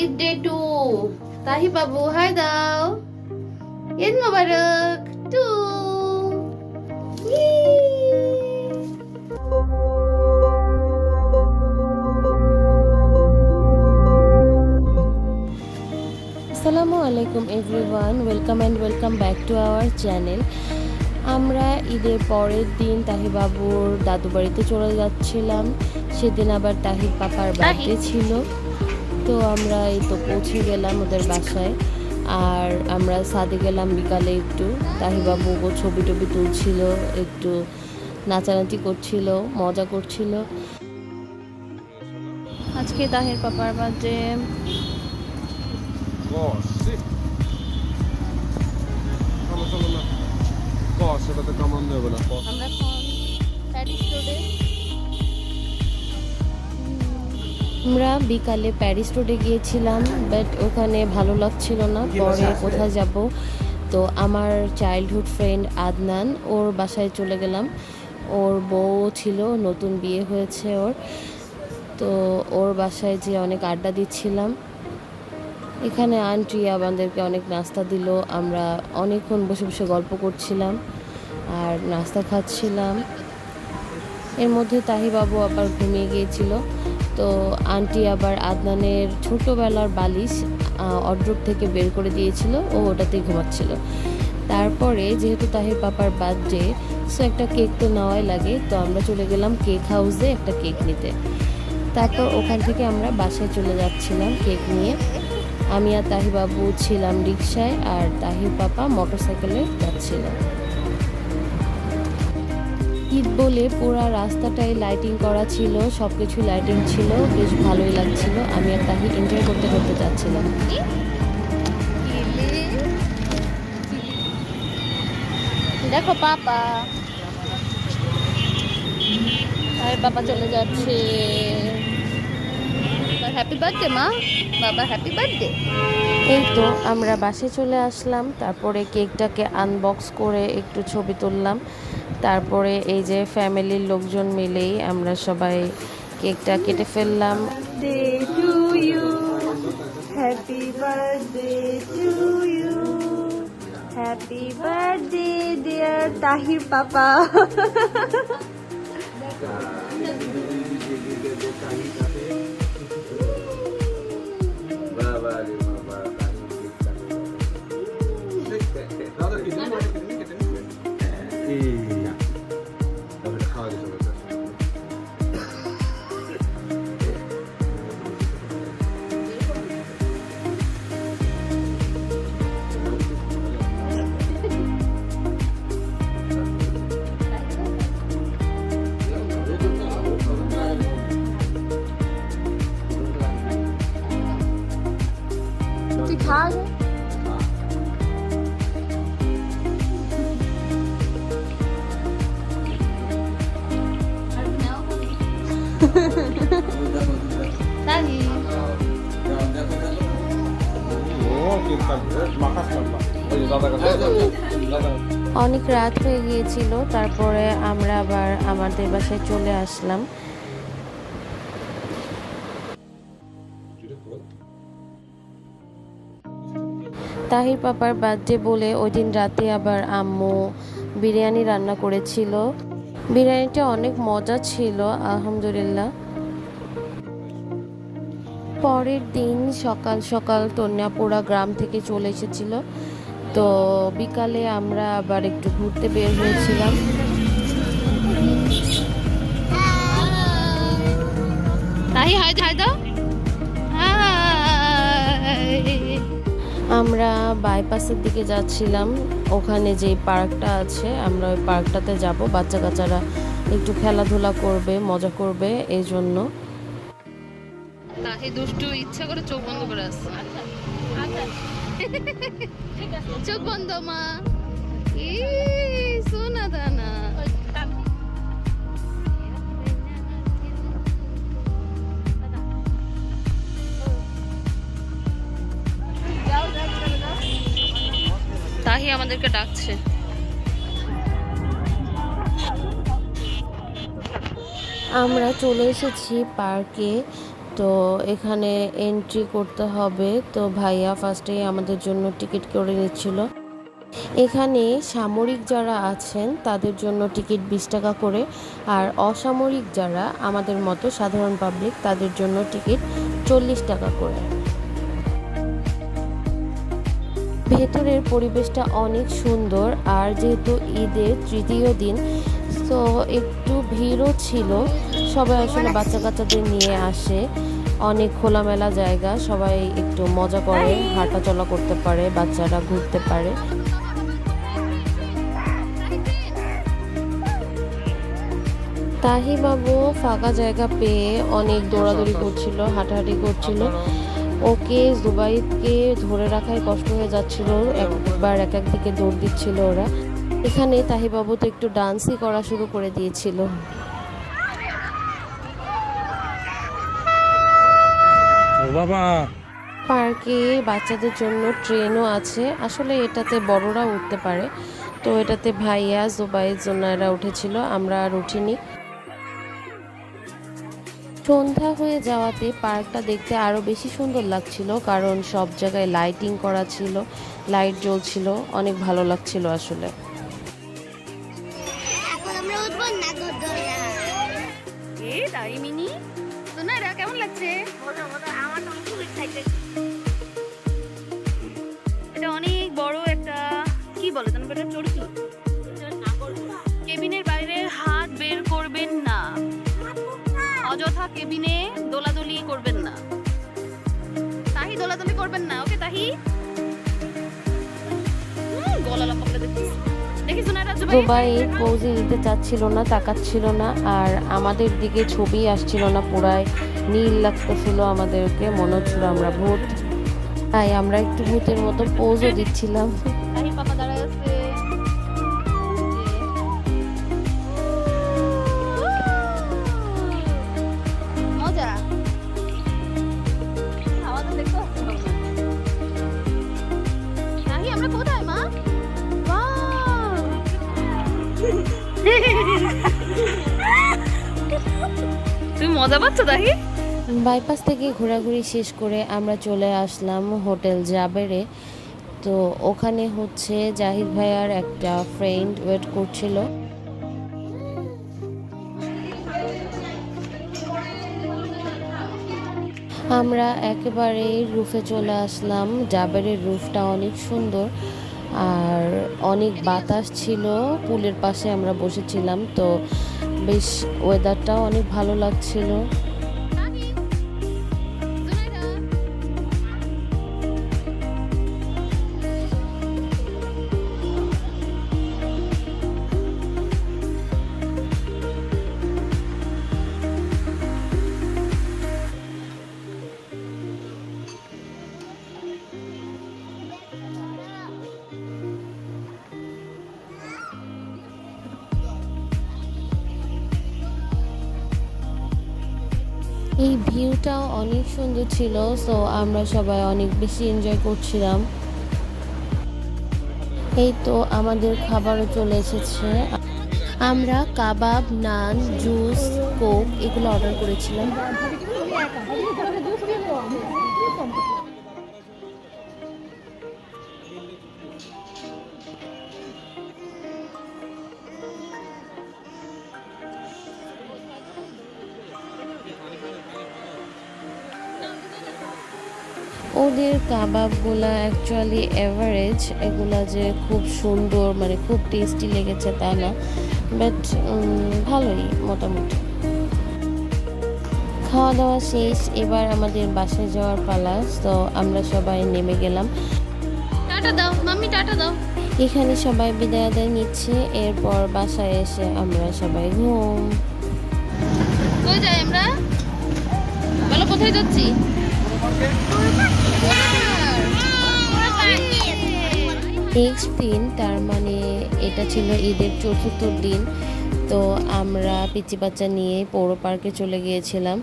Eid day to তাহি Babu high দাও ঈদ মোবারক to আসসালামু আলাইকুম everyone welcome and welcome back to our channel আমরা ঈদের পরের দিন তাহিবাবুর দাদু বাড়িতে চলে যাচ্ছিলাম। সেদিন আবার তাহির পাপার বার্থডে ছিল। তো আমরা এই তো পৌঁছে গেলাম ওদের বাসায়। আর আমরা সাদে গেলাম বিকালে একটু। তাহিবাবু ও ছবি টবি তুলছিল একটু নাচানাচি করছিল মজা করছিল। আজকে তাহের পাপার বস আমরা এখন প্যারিস রোডে আমরা বিকালে প্যারিস রোডে গিয়েছিলাম বাট ওখানে ভালো লাগছিল না পরে কোথায় যাব? তো আমার চাইল্ডহুড ফ্রেন্ড আদনান ওর বাসায় চলে গেলাম। ওর বউ ছিল নতুন বিয়ে হয়েছে ওর। তো ওর বাসায় যে অনেক আড্ডা দিচ্ছিলাম। এখানে আন্টি আমাদেরকে অনেক নাস্তা দিল আমরা অনেকক্ষণ বসে বসে গল্প করছিলাম আর নাস্তা খাচ্ছিলাম। এর মধ্যে তাহিবাবু আবার ঘুমিয়ে গিয়েছিল। তো আন্টি আবার আদনানের ছোটোবেলার বালিশ অড্রপ থেকে বের করে দিয়েছিল ও ওটাতেই ঘুমাচ্ছিল। তারপরে যেহেতু তাহির পাপার বার্থডে, সো একটা কেক তো নেওয়াই লাগে, তো আমরা চলে গেলাম কেক হাউসে একটা কেক নিতে। তারপর ওখান থেকে আমরা বাসায় চলে যাচ্ছিলাম কেক নিয়ে। আমি আর তাহিবাবু ছিলাম রিক্সায় আর তাহির পাপা মোটরসাইকেলে যাচ্ছিল। ঈদ বলে পুরা রাস্তাটাই লাইটিং করা ছিল সব কিছু লাইটিং ছিল, বেশ ভালোই লাগছিল। আমি আর তাহি এনজয় করতে করতে যাচ্ছিলাম। দেখো পাপা। আর বাবা চলে যাচ্ছে। হ্যাপি বার্থডে মা। বাবা হ্যাপি বার্থডে এই তো আমরা বাসে চলে আসলাম। তারপরে কেকটাকে আনবক্স করে একটু ছবি তুললাম। তারপরে এই যে ফ্যামিলির লোকজন মিলেই আমরা সবাই কেকটা কেটে ফেললাম। তাহির পাপা অনেক রাত হয়ে গিয়েছিল, তারপরে আমরা আবার আমাদের বাসায় চলে আসলাম। তাহির পাপার বার্থডে বলে ওই দিন রাতে আবার আম্মু বিরিয়ানি রান্না করেছিল। বিরিয়ানিটা অনেক মজা ছিল, আলহামদুলিল্লাহ। পরের দিন সকাল সকাল তন্যাপুরা গ্রাম থেকে চলে এসেছিল। তো বিকালে আমরা আবার একটু ঘুরতে বের হয়েছিলাম। হাই দাও। আমরা বাইপাসের দিকে যাচ্ছিলাম। ওখানে যে পার্কটা আছে আমরা ওই পার্কটাতে যাব। বাচ্চা কাচ্চারা একটু খেলাধুলা করবে মজা করবে এই জন্য। তাহি দুষ্টু ইচ্ছা করে চোখ বন্ধ করে আসছে। চোখ বন্ধ, মা। সোনা দানা। তাহি আমাদেরকে ডাকছে। আমরা চলে এসেছি পার্কে। তো এখানে এন্ট্রি করতে হবে। তো ভাইয়া ফার্স্টেই আমাদের জন্য টিকিট করে নিচ্ছিল। এখানে সামরিক যারা আছেন, তাদের জন্য টিকিট বিশ টাকা করে। আর অসামরিক যারা, আমাদের মতো সাধারণ পাবলিক তাদের জন্য টিকিট চল্লিশ টাকা করে। ভেতরের পরিবেশটা অনেক সুন্দর। আর যেহেতু ঈদের তৃতীয় দিন, তো একটু ভিড়ও ছিল। সবাই আসলে বাচ্চা কাচ্চাদের নিয়ে আসে। অনেক খোলামেলা জায়গা সবাই একটু মজা করে হাঁটা চলা করতে পারে বাচ্চারা ঘুরতে পারে। তাহি বাবু ফাঁকা জায়গা পেয়ে অনেক দৌড়াদৌড়ি করছিল হাঁটাহাঁটি করছিল। ওকে জুবাইদকে ধরে রাখাই কষ্ট হয়ে যাচ্ছিল একবার এক এক দিকে দৌড় দিচ্ছিল ওরা। এখানে তাহিবাবু তো একটু ডান্সই করা শুরু করে দিয়েছিল। বাবা। পার্কে বাচ্চাদের জন্য ট্রেনও আছে। আসলে এটাতে বড়রা উঠতে পারে। তো এটাতে ভাইয়া জুবাইদ জোনায়রা উঠেছিল, আমরা আর উঠিনি। সন্ধ্যা হয়ে যাওয়াতে পার্কটা দেখতে আরও বেশি সুন্দর লাগছিল, কারণ সব জায়গায় লাইটিং করা ছিল লাইট জ্বলছিল, অনেক ভালো লাগছিল আসলে। বলে? কেবিনের বাইরে হাত বের করবেন না। অযথা কেবিনে দোলাদলি করবেন না। তাহি দোলাদলি করবেন না ওকে তাহি? গলা লম্বা জুবাই পৌঁছে দিতে চাচ্ছিল না তাকাচ্ছিল না আর আমাদের দিকে ছবি আসছিল না পুরাই নীল লাগতেছিল আমাদেরকে মনে হচ্ছিল আমরা ভূত। তাই আমরা একটু ভূতের মতো পোজও দিচ্ছিলাম। মজা পাচ্ছ তাহি বাইপাস থেকে ঘোরাঘুরি শেষ করে আমরা চলে আসলাম হোটেল জাবেরে। তো ওখানে হচ্ছে জাহিদ ভাইয়ার একটা ফ্রেন্ড ওয়েট করছিল। আমরা একেবারে রুফে চলে আসলাম। জাবেরের রুফটা অনেক সুন্দর। আর অনেক বাতাস ছিল। পুলের পাশে আমরা বসেছিলাম। তো বেশ ওয়েদারটাও অনেক ভালো লাগছিল। ভিউটাও অনেক সুন্দর ছিল সো আমরা সবাই অনেক বেশি এনজয় করছিলাম। এই তো আমাদের খাবারও চলে এসেছে। আমরা কাবাব, নান, জুস, কোক এগুলো অর্ডার করেছিলাম। ওদের কাবাবগুলা অ্যাকচুয়ালি এভারেজ এগুলা যে খুব সুন্দর মানে খুব টেস্টি লেগেছে তা না বাট ভালোই মোটামুটি। খাওয়া দাওয়া শেষ এবার আমাদের বাসায় যাওয়ার পালা তো আমরা সবাই নেমে গেলাম। টাটা দাও মাম্মি টাটা দাও। এখানে সবাই বিদায় আদায় নিচ্ছে এরপর বাসায় এসে আমরা সবাই ঘুম। কই যাই আমরা? বলো কোথায় যাচ্ছি। নেক্সট দিন, তার মানে এটা ছিল ঈদের চতুর্থ দিন, তো আমরা পিচি বাচ্চা নিয়ে পৌর পার্কে চলে গিয়েছিলাম।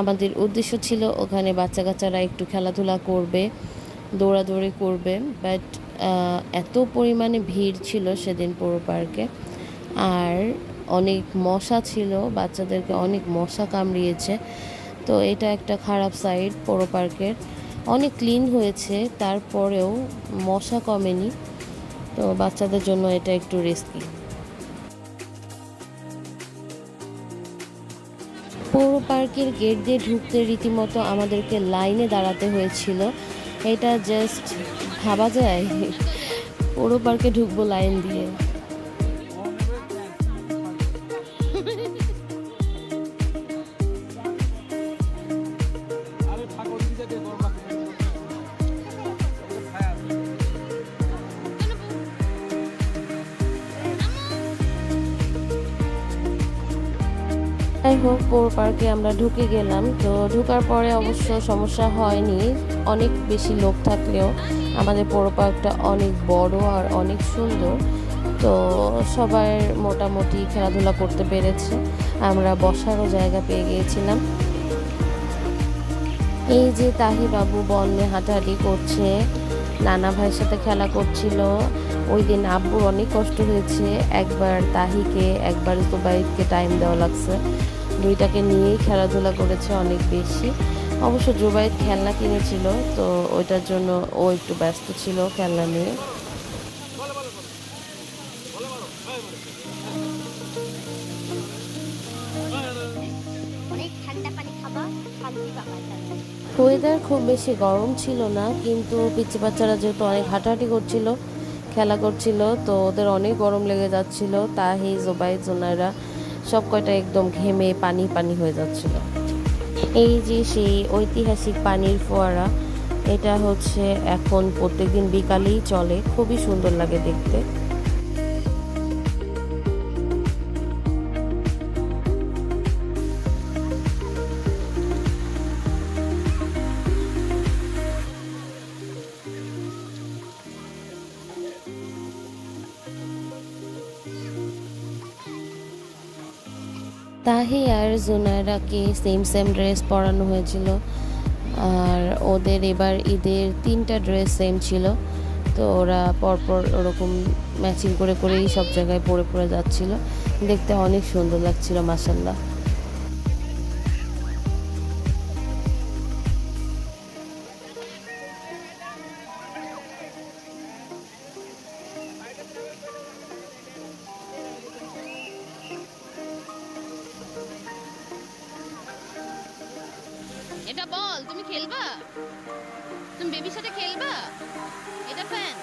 আমাদের উদ্দেশ্য ছিল ওখানে বাচ্চা কাচ্চারা একটু খেলাধুলা করবে, দৌড়াদৌড়ি করবে বাট এত পরিমাণে ভিড় ছিল সেদিন পৌর পার্কে। আর অনেক মশা ছিল, বাচ্চাদেরকে অনেক মশা কামড়িয়েছে। তো এটা একটা খারাপ সাইড পৌর পার্কের। অনেক ক্লিন হয়েছে, তারপরেও মশা কমেনি, তো বাচ্চাদের জন্য এটা একটু রিস্কি পৌর পার্কের গেট দিয়ে ঢুকতে রীতিমতো আমাদেরকে লাইনে দাঁড়াতে হয়েছিল। এটা জাস্ট ভাবা যায়, পৌর পার্কে ঢুকবো লাইন দিয়ে। যাই হোক, পৌর পার্কে আমরা ঢুকে গেলাম। তো ঢুকার পরে অবশ্য সমস্যা হয়নি। অনেক বেশি লোক থাকলেও আমাদের পৌর পার্কটা অনেক বড় আর অনেক সুন্দর। তো সবাই মোটামুটি খেলাধুলা করতে পেরেছে। আমরা বসারও জায়গা পেয়ে গিয়েছিলাম। এই যে তাহি বাবু বনে হাঁটাহাঁটি করছে, নানা ভাইয়ের সাথে খেলা করছিল ওই দিন আব্বুর অনেক কষ্ট হয়েছে। একবার তাহিকে, একবার জুবাইদকে টাইম দেওয়া লাগছে। দুইটাকে নিয়েই খেলাধুলা করেছে অনেক বেশি। অবশ্য জুবাইদ খেলনা কিনেছিল, তো ওইটার জন্য ও একটু ব্যস্ত ছিল খেলনা নিয়ে। ওয়েদার খুব বেশি গরম ছিল না, কিন্তু পিচ্ছি বাচ্চারা যেহেতু অনেক হাঁটাহাঁটি করছিল খেলা করছিল, তো ওদের অনেক গরম লেগে যাচ্ছিল, তাহি জোবাই জোনাইরা, সব কয়টা একদম ঘেমে পানি পানি হয়ে যাচ্ছিল। এই যে সেই ঐতিহাসিক পানির ফোয়ারা, এটা হচ্ছে এখন প্রত্যেকদিন বিকালেই চলে, খুবই সুন্দর লাগে দেখতে। তাহি আর জুনায়রাকে সেম সেম ড্রেস পরানো হয়েছিল? আর ওদের এবার ঈদের তিনটা ড্রেস সেম ছিল। তো ওরা পরপর ওরকম ম্যাচিং করে করেই সব জায়গায় পরে পরে যাচ্ছিল। দেখতে অনেক সুন্দর লাগছিল মাসাল্লাহ এটা বল তুমি খেলবা? তুমি বেবির সাথে খেলবা? এটা ফ্যান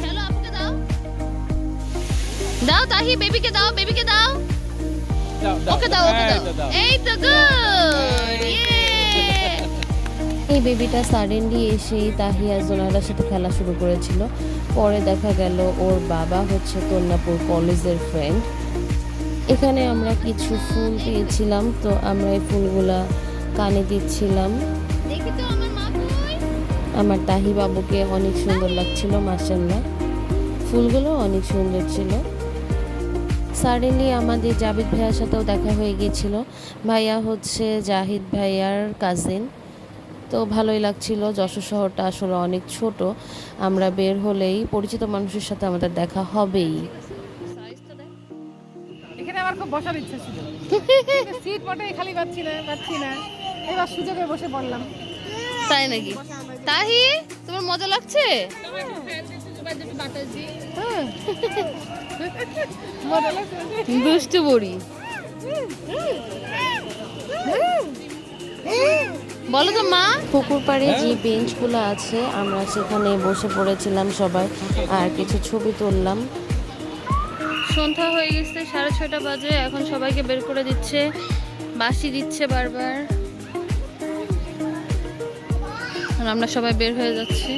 খেলো আপুকে দাও। দাও তাহি বেবিকে দাও বেবিকে দাও। ওকে দাও ওকে দাও। এই তো গুড এই বেবিটা সাডেনলি এসেই তাহিয়া জোনারার সাথে খেলা শুরু করেছিল। পরে দেখা গেল ওর বাবা হচ্ছে কন্যাপুর কলেজের ফ্রেন্ড এখানে আমরা কিছু ফুল পেয়েছিলাম তো আমরা এই ফুলগুলা কানে দিচ্ছিলাম। আমার তাহি বাবুকে অনেক সুন্দর লাগছিল মাসাল্লাহ ফুলগুলো অনেক সুন্দর ছিল। সাডেনলি আমাদের জাবিদ ভাইয়ার সাথেও দেখা হয়ে গিয়েছিল। ভাইয়া হচ্ছে জাহিদ ভাইয়ার কাজিন তো ভালোই লাগছিল যশোর শহরটা আসলে অনেক ছোট। আমরা বের হলেই পরিচিত মানুষের সাথে আমাদের দেখা হবেই। খুব বসার ইচ্ছা ছিল। সিট খালি পাচ্ছি না পাচ্ছি না। এবার সুযোগে বসে পড়লাম। তাই নাকি? তাহি তোমার মজা লাগছে? মজা লাগছে দুষ্টু বড়ি। বলো তো মা। পুকুর পাড়ে যে বেঞ্চগুলো আছে আমরা সেখানে বসে পড়েছিলাম সবাই আর কিছু ছবি তুললাম। সন্ধ্যা হয়ে গেছে সাড়ে ছটা বাজে এখন সবাইকে বের করে দিচ্ছে বাসি দিচ্ছে বারবার। আমরা সবাই বের হয়ে যাচ্ছি।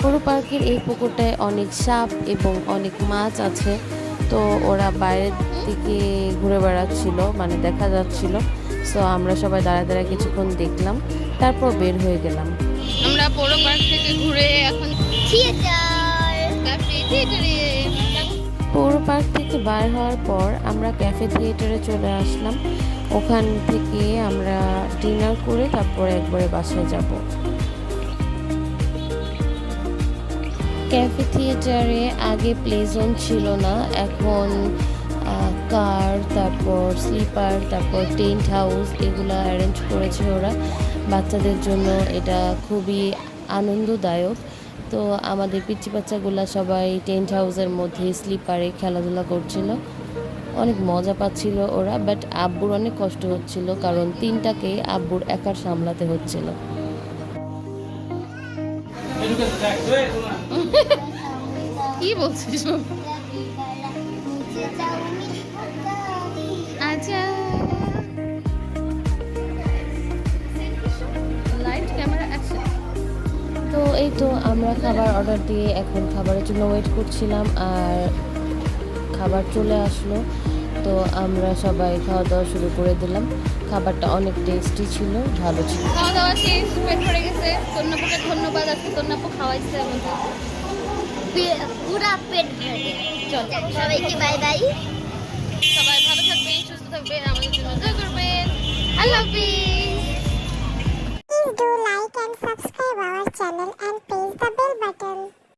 পুরো পার্কের এই পুকুরটায় অনেক সাপ এবং অনেক মাছ আছে তো ওরা বাইরের দিকে ঘুরে বেড়াচ্ছিল মানে দেখা যাচ্ছিল। সো আমরা সবাই দাঁড়ায় দাঁড়া কিছুক্ষণ দেখলাম তারপর বের হয়ে গেলাম। আমরা পৌর পার্ক থেকে ঘুরে এখন থিয়েটার। ক্যাফে থিয়েটারে পৌর পার্ক থেকে বার হওয়ার পর আমরা ক্যাফে থিয়েটারে চলে আসলাম। ওখান থেকে আমরা ডিনার করে তারপরে একবারে বাসায় যাব। ক্যাফে থিয়েটারে আগে প্লে জোন ছিল না। এখন কার, তারপর স্লিপার, তারপর টেন্ট হাউস এগুলো অ্যারেঞ্জ করেছে ওরা। বাচ্চাদের জন্য এটা খুবই আনন্দদায়ক। তো আমাদের পিচ্ছি বাচ্চাগুলো সবাই টেন্ট হাউসের মধ্যে স্লিপারে খেলাধুলা করছিল। অনেক মজা পাচ্ছিল ওরা, বাট আব্বুর অনেক কষ্ট হচ্ছিল কারণ তিনটাকে আব্বুর একার সামলাতে হচ্ছিল। কি বলছিস এই তো আমরা খাবার অর্ডার দিয়ে এখন খাবারের জন্য ওয়েট করছিলাম আর খাবার চলে আসলো। তো আমরা সবাই খাওয়া দাওয়া শুরু করে দিলাম। খাবারটা অনেক টেস্টি ছিল ভালো ছিল। খাওয়া দাওয়া শেষ পেট ভরে গেছে। তন্নাপুকে ধন্যবাদ আজকে তন্নাপু খাওয়াইছে আমাদের। পুরা পেট ভরে চল। সবাইকে বাই বাই সবাই ভালো থাকবেন সুস্থ থাকবেন আমাদের জন্য দোয়া করবেন। আল্লাহ হাফিজ। Please do like and subscribe our channel and press the bell button.